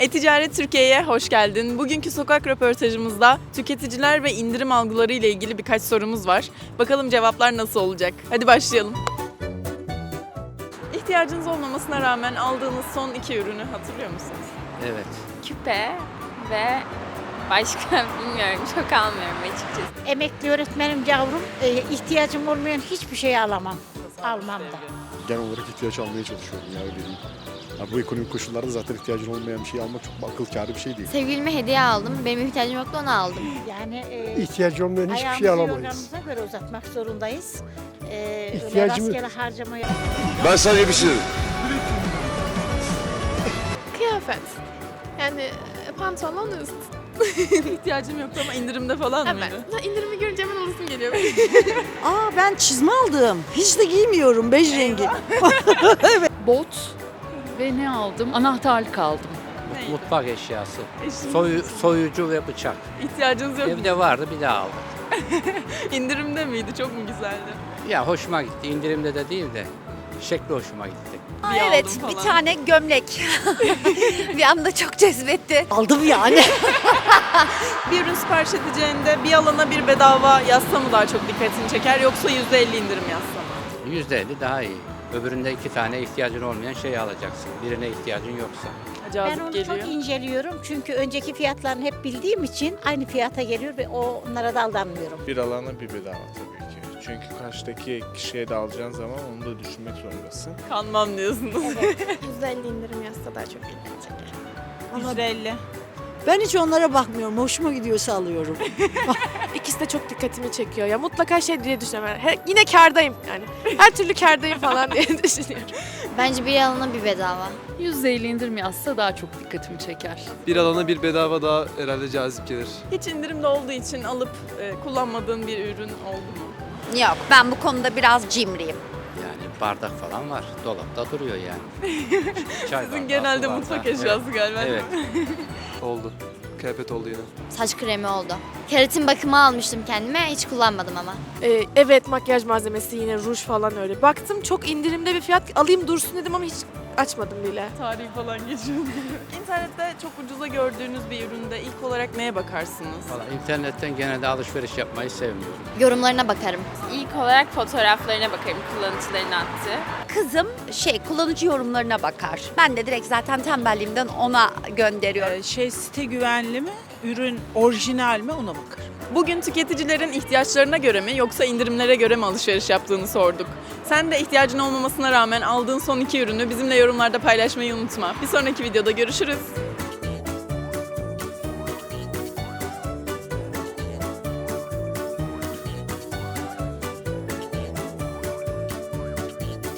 E-Ticaret Türkiye'ye hoş geldin. Bugünkü sokak röportajımızda tüketiciler ve indirim algıları ile ilgili birkaç sorumuz var. Bakalım cevaplar nasıl olacak? Hadi başlayalım. İhtiyacınız olmamasına rağmen aldığınız son iki ürünü hatırlıyor musunuz? Evet. küpe ve başka bilmiyorum çok almıyorum açıkçası. Emekli öğretmenim yavrum e, ihtiyacım olmayan hiçbir şey alamam. Almam da. genel olarak ihtiyaç almaya çalışıyorum ya diyeyim. Ya bu ekonomik koşullarda zaten ihtiyacın olmayan bir şey almak çok akıl kârı bir şey değil. Sevgilime hediye aldım. Benim ihtiyacım yoktu onu aldım. Yani e, İhtiyacı olmayan hiçbir ayağımızı şey alamayız. yorganımıza göre uzatmak zorundayız. E, öyle İhtiyacımız- rastgele harcamaya Ben sadece bir şey dedim. Kıyafet. Yani e, pantolon üst. İhtiyacım yoktu ama indirimde falan Evet. mıydı? Ha, İndirimi görünce hemen alasım geliyor. Aa ben çizme aldım. Hiç de giymiyorum bej rengi. Bot ve ne aldım? Anahtarlık aldım. Neydi? Mutfak eşyası. Soyu, soyucu ve bıçak. İhtiyacınız yok mu? Evde vardı bir daha aldım. İndirimde miydi? Çok mu güzeldi? Ya hoşuma gitti. İndirimde de değil de şekli hoşuma gitti. Bir evet aldım bir falan. tane gömlek. bir anda çok cezbetti. Aldım yani. Bir ürün sipariş edeceğinde bir alana bir bedava yazsa mı daha çok dikkatini çeker yoksa %50 indirim yazsa mı? %50 daha iyi. Öbüründe iki tane ihtiyacın olmayan şeyi alacaksın. Birine ihtiyacın yoksa. ben Cazip onu geliyor. çok inceliyorum. Çünkü önceki fiyatlarını hep bildiğim için aynı fiyata geliyor ve onlara da aldanmıyorum. Bir alana bir bedava tabii ki. Çünkü karşıdaki kişiye de alacağın zaman onu da düşünmek zorundasın. Kanmam diyorsunuz. %50 indirim yazsa daha çok dikkat çeker. %50. Ben hiç onlara bakmıyorum. Hoşuma gidiyorsa alıyorum. İkisi de çok dikkatimi çekiyor. Ya mutlaka şey diye düşünüyorum. Yine kardayım yani. Her türlü kardayım falan diye düşünüyorum. Bence bir alana bir bedava. %50 indirim yazsa daha çok dikkatimi çeker. Bir alana bir bedava daha herhalde cazip gelir. Hiç indirimde olduğu için alıp e, kullanmadığın bir ürün oldu mu? Yok ben bu konuda biraz cimriyim. Yani bardak falan var. Dolapta duruyor yani. Çay Sizin bardağı, genelde su mutfak eşyası galiba. Evet. Oldu. Kıyafet oldu yine. Saç kremi oldu. Keratin bakımı almıştım kendime hiç kullanmadım ama. Ee, evet makyaj malzemesi yine ruj falan öyle. Baktım çok indirimde bir fiyat alayım dursun dedim ama hiç açmadım bile. Tarihi falan geçiyor. İnternette çok ucuza gördüğünüz bir üründe ilk olarak neye bakarsınız? Valla internetten genelde alışveriş yapmayı sevmiyorum. Yorumlarına bakarım. İlk olarak fotoğraflarına bakarım kullanıcıların attığı. Kızım şey kullanıcı yorumlarına bakar. Ben de direkt zaten tembelliğimden ona gönderiyorum. şey site güvenli mi? Ürün orijinal mi ona bakar. Bugün tüketicilerin ihtiyaçlarına göre mi yoksa indirimlere göre mi alışveriş yaptığını sorduk. Sen de ihtiyacın olmamasına rağmen aldığın son iki ürünü bizimle yorumlarda paylaşmayı unutma. Bir sonraki videoda görüşürüz.